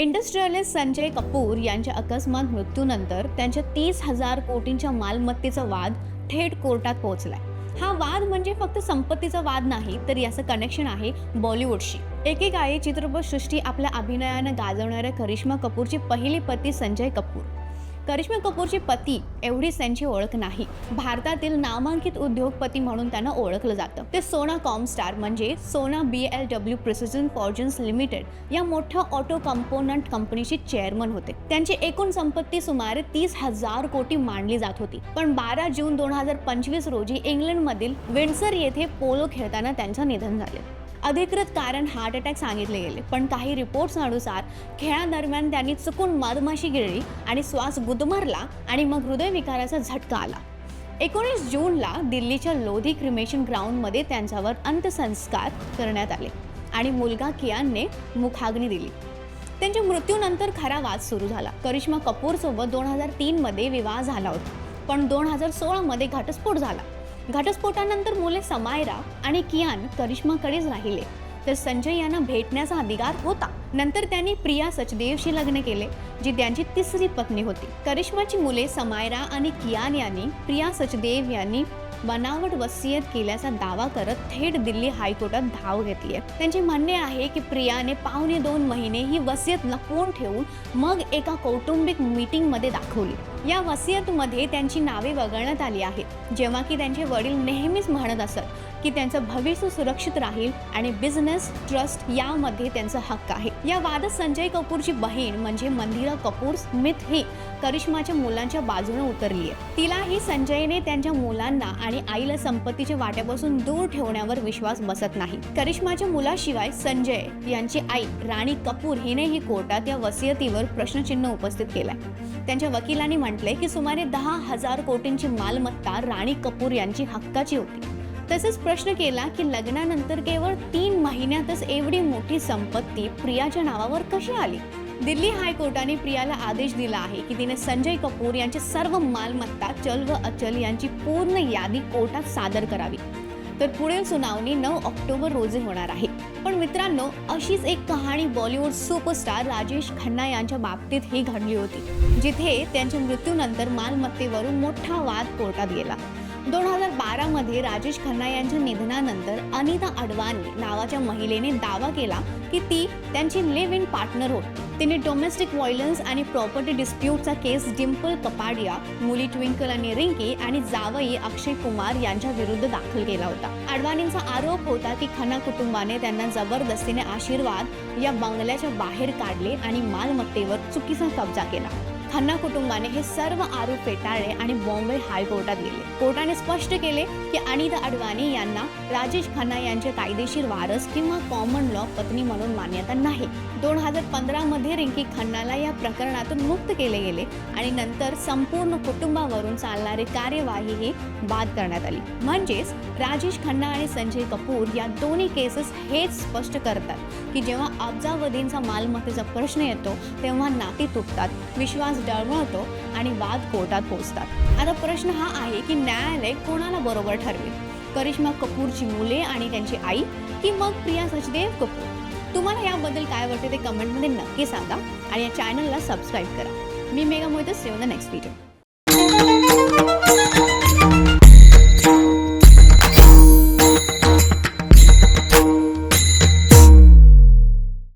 Industrialist Sanjay Kapoor यांच्या अकस्मात मृत्यूनंतर त्यांच्या तीस हजार कोटींच्या मालमत्तेचा वाद थेट कोर्टात पोहोचलाय. हा वाद म्हणजे फक्त संपत्तीचा वाद नाही तर याचं कनेक्शन आहे बॉलिवूडशी. एकेकाळी चित्रपटसृष्टी आपल्या अभिनयानं गाजवणाऱ्या करिश्मा कपूरची पहिली पती संजय कपूर. करिश्मा कपूरचे पती एवढीच त्यांची ओळख नाही. भारतातील नामांकित उद्योगपती म्हणून त्यांना ओळखलं जातं. ते सोना कॉमस्टार म्हणजे Sona B L W Precision Forgings Limited या मोठ्या ऑटो कंपोनंट कंपनीचे चेअरमन होते. त्यांची एकूण संपत्ती सुमारे तीस हजार कोटी मांडली जात होती. पण बारा जून दोन हजार पंचवीस रोजी इंग्लंडमधील विंडसर येथे पोलो खेळताना त्यांचं निधन झाले. अधिकृत कारण हार्ट अटॅक सांगितले गेले. पण काही रिपोर्ट्सनुसार खेळादरम्यान त्यांनी चुकून मधमाशी गिळली आणि श्वास गुदमरला आणि मग हृदयविकाराचा झटका आला. एकोणीस जूनला दिल्लीच्या लोधी क्रिमेशन ग्राउंडमध्ये त्यांच्यावर अंत्यसंस्कार करण्यात आले आणि मुलगा कियानने मुखाग्नी दिली. त्यांच्या मृत्यूनंतर खरा वाद सुरू झाला. करिश्मा कपूरसोबत दोन हजार तीनमध्ये विवाह झाला होता. पण दोन हजार सोळामध्ये घटस्फोट झाला. घटस्फोटानंतर मुले समायरा आणि कियान करिश्माकडेच राहिले. तर संजय यांना भेटण्याचा अधिकार होता. नंतर त्यांनी प्रिया सचदेवशी लग्न केले जी त्यांची तिसरी पत्नी होती. करिश्माची मुले समायरा आणि कियान यांनी प्रिया सचदेव यांनी बनावट वसियत केल्याचा दावा करत थेट दिल्ली हायकोर्टात धाव घेतली आहे. त्यांचे म्हणणे आहे की प्रियाने पावणे दोन महिने ही वसियत लपवून ठेवून मग एका कौटुंबिक मीटिंगमध्ये दाखवली. या वसियतमध्ये त्यांची नावे वगळण्यात आली आहेत. जेव्हा की त्यांचे वडील नेहमीच म्हणत असत की त्यांचं भविष्य सुरक्षित राहील आणि बिझनेस ट्रस्ट यामध्ये त्यांचा हक्क आहे. या वादात संजय कपूरची बहीण म्हणजे मंदिरा कपूर स्मिथ ही करिश्माच्या मुलांच्या बाजूने उतरली आहे. तिलाही संजयने त्यांच्या मुलांना आणि आईला संपत्तीच्या वाट्यापासून दूर ठेवण्यावर विश्वास बसत नाही. करिश्माच्या मुलाशिवाय संजय यांची आई राणी कपूर हिनेही कोर्टात या वसियतीवर प्रश्नचिन्ह उपस्थित केलाय. त्यांच्या वकिलांनी म्हटले की सुमारे दहा हजार कोटींची मालमत्ता राणी कपूर यांची हक्काची होती. तसेच प्रश्न केला की लग्नानंतर केवळ तीन महिन्यातच एवढी मोठी संपत्ती प्रियाच्या नावावर कशी आली? दिल्ली हायकोर्टाने प्रियाला आदेश दिला आहे की तिने संजय कपूर यांची सर्व मालमत्ता चल व अचल यांची पूर्ण यादी कोर्टात सादर करावी. तर पुढील सुनावणी नऊ ऑक्टोबर रोजी होणार आहे. पण मित्रांनो अशीच एक कहाणी बॉलिवूड सुपरस्टार राजेश खन्ना यांच्या बाबतीत ही घडली होती जिथे त्यांच्या मृत्यूनंतर मालमत्तेवरून मोठा वाद कोर्टात गेला. दोन हजार बारामध्ये राजेश खन्ना यांच्या निधनानंतर अनिता अडवाणी नावाच्या महिलेने दावा केला की ती त्यांची लिव्ह इन पार्टनर होती. तिने डोमेस्टिक व्हायलन्स आणि प्रॉपर्टी डिस्प्यूटचा केस डिम्पल कपाडिया मुली ट्विंकल आणि रिंकी आणि जावई अक्षय कुमार यांच्या विरुद्ध दाखल केला होता. अडवाणींचा आरोप होता की खन्ना कुटुंबाने त्यांना जबरदस्तीने आशीर्वाद या बंगल्याच्या बाहेर काढले आणि मालमत्तेवर चुकीचा कब्जा केला. खन्ना कुटुंबाने हे सर्व आरोप फेटाळले आणि बॉम्बे हायकोर्टात गेले. कोर्टाने स्पष्ट केले की अनिता अडवाणी यांना राजेश खन्ना यांचे कायदेशीर वारस किंवा कॉमन लॉ पत्नी म्हणून मान्यता नाही. दोन हजार पंधरामध्ये रिंकी खन्नाला या प्रकरणातून मुक्त केले गेले आणि नंतर संपूर्ण कुटुंबावरून चालणारी कार्यवाहीही बाद करण्यात आली. म्हणजेच राजेश खन्ना आणि संजय कपूर या दोन्ही केसेस हेच स्पष्ट करतात की जेव्हा अब्जावधींचा मालमत्तेचा प्रश्न येतो तेव्हा नाती तुटतात विश्वास डळमळतो आणि वाद कोर्टात पोहोचतात. आता प्रश्न हा आहे की न्यायालय कोणाला बरोबर ठरवेल? करिश्मा कपूरची मुले आणि त्यांची आई की मग प्रिया सचदेव कपूर? तुम्हाला याबद्दल काय वाटते ते कमेंटमध्ये नक्की सांगा आणि या चॅनलला सबस्क्राईब करा. मी Mega Mohit save the next video